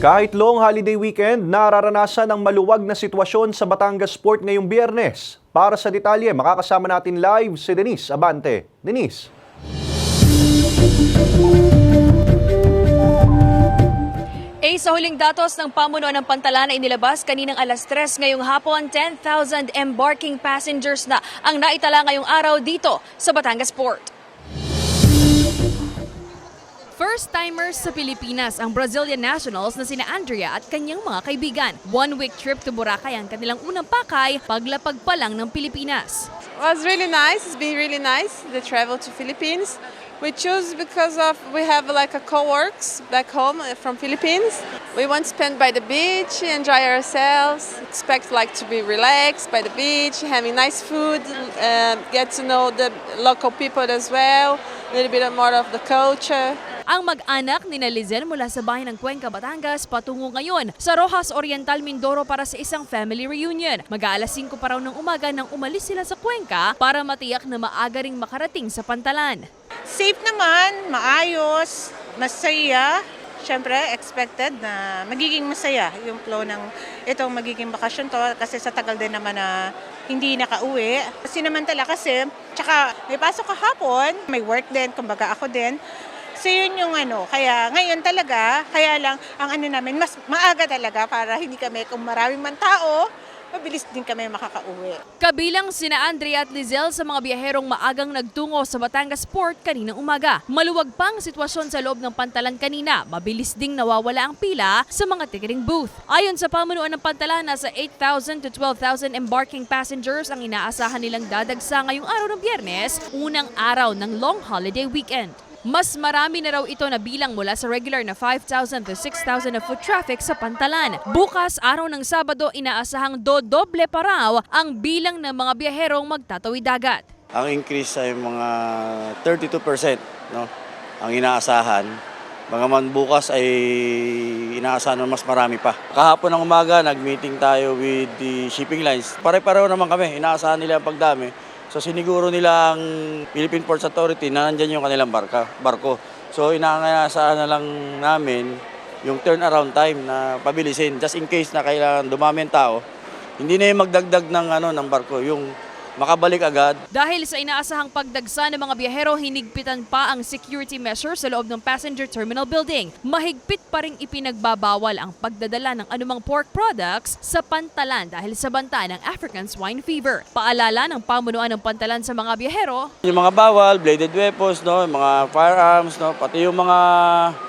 Kahit long holiday weekend, nararanasan ang maluwag na sitwasyon sa Batangas Port ngayong biyernes. Para sa detalye, makakasama natin live si Denise Abante. Denise. A sa huling datos ng pamunuan ng Pantalan na inilabas kaninang alas 3 ngayong hapon, 10,000 embarking passengers na ang naitala ngayong araw dito sa Batangas Port. First-timers sa Pilipinas ang Brazilian nationals na sina Andrea at kanyang mga kaibigan. One-week trip to Boracay ang kanilang unang pakay paglapag pa lang ng Pilipinas. was really nice. It's been really nice the travel to Philippines. We choose because of we have like a co-works back home uh, from Philippines. We want to spend by the beach, enjoy ourselves, expect like to be relaxed by the beach, having nice food, um, get to know the local people as well, a little bit more of the culture. Ang mag-anak ni Lizen mula sa bayan ng Cuenca, Batangas patungo ngayon sa Rojas Oriental, Mindoro para sa isang family reunion. Mag-aalas 5 pa raw ng umaga nang umalis sila sa Cuenca para matiyak na maaga ring makarating sa Pantalan. Safe naman, maayos, masaya. Siyempre, expected na magiging masaya yung flow ng itong magiging bakasyon to kasi sa tagal din naman na hindi nakauwi. Sinamantala kasi, tsaka may pasok kahapon, may work din, kumbaga ako din. So yun yung ano, kaya ngayon talaga, kaya lang ang ano namin, mas maaga talaga para hindi kami, kung maraming man tao, mabilis din kami makakauwi. Kabilang sina Andrea at Lizelle sa mga biyaherong maagang nagtungo sa Batangas Port kaninang umaga. Maluwag pang sitwasyon sa loob ng pantalan kanina. Mabilis ding nawawala ang pila sa mga ticketing booth. Ayon sa pamunuan ng pantalan, nasa 8,000 to 12,000 embarking passengers ang inaasahan nilang dadagsa ngayong araw ng biyernes, unang araw ng long holiday weekend. Mas marami na raw ito na bilang mula sa regular na 5,000 to 6,000 na foot traffic sa Pantalan. Bukas, araw ng Sabado, inaasahang dodoble pa raw ang bilang ng mga biyaherong magtatawid dagat. Ang increase ay mga 32%, no? Ang inaasahan. Mga man bukas ay inaasahan na mas marami pa. Kahapon ng umaga, nag-meeting tayo with the shipping lines. Pare-pareho naman kami, inaasahan nila ang pagdami. So siniguro nila ang Philippine Ports Authority na nandyan yung kanilang barka, barko. So inaasahan na lang namin yung turnaround time na pabilisin just in case na kailangan dumami ang tao. Hindi na yung magdagdag ng ano ng barko, yung makabalik agad. Dahil sa inaasahang pagdagsa ng mga biyahero, hinigpitan pa ang security measures sa loob ng passenger terminal building. Mahigpit pa rin ipinagbabawal ang pagdadala ng anumang pork products sa pantalan dahil sa banta ng African swine fever. Paalala ng pamunuan ng pantalan sa mga biyahero, Yung mga bawal, bladed weapons, no, yung mga firearms, no, pati yung mga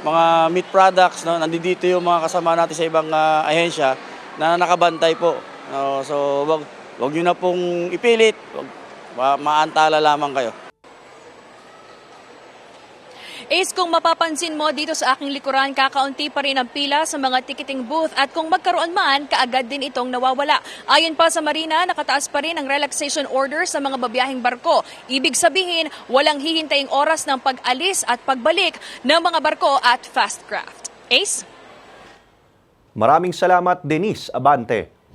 mga meat products, no, nandito yung mga kasama natin sa ibang ah, ahensya na nakabantay po. No, so wag wag niyo na pong ipilit, wag, ma- maantala lamang kayo. Ace, kung mapapansin mo dito sa aking likuran, kakaunti pa rin ang pila sa mga ticketing booth at kung magkaroon man, kaagad din itong nawawala. Ayon pa sa Marina, nakataas pa rin ang relaxation order sa mga babiyahing barko. Ibig sabihin, walang hihintaying oras ng pag-alis at pagbalik ng mga barko at fast craft. Ace? Maraming salamat, Denise Abante.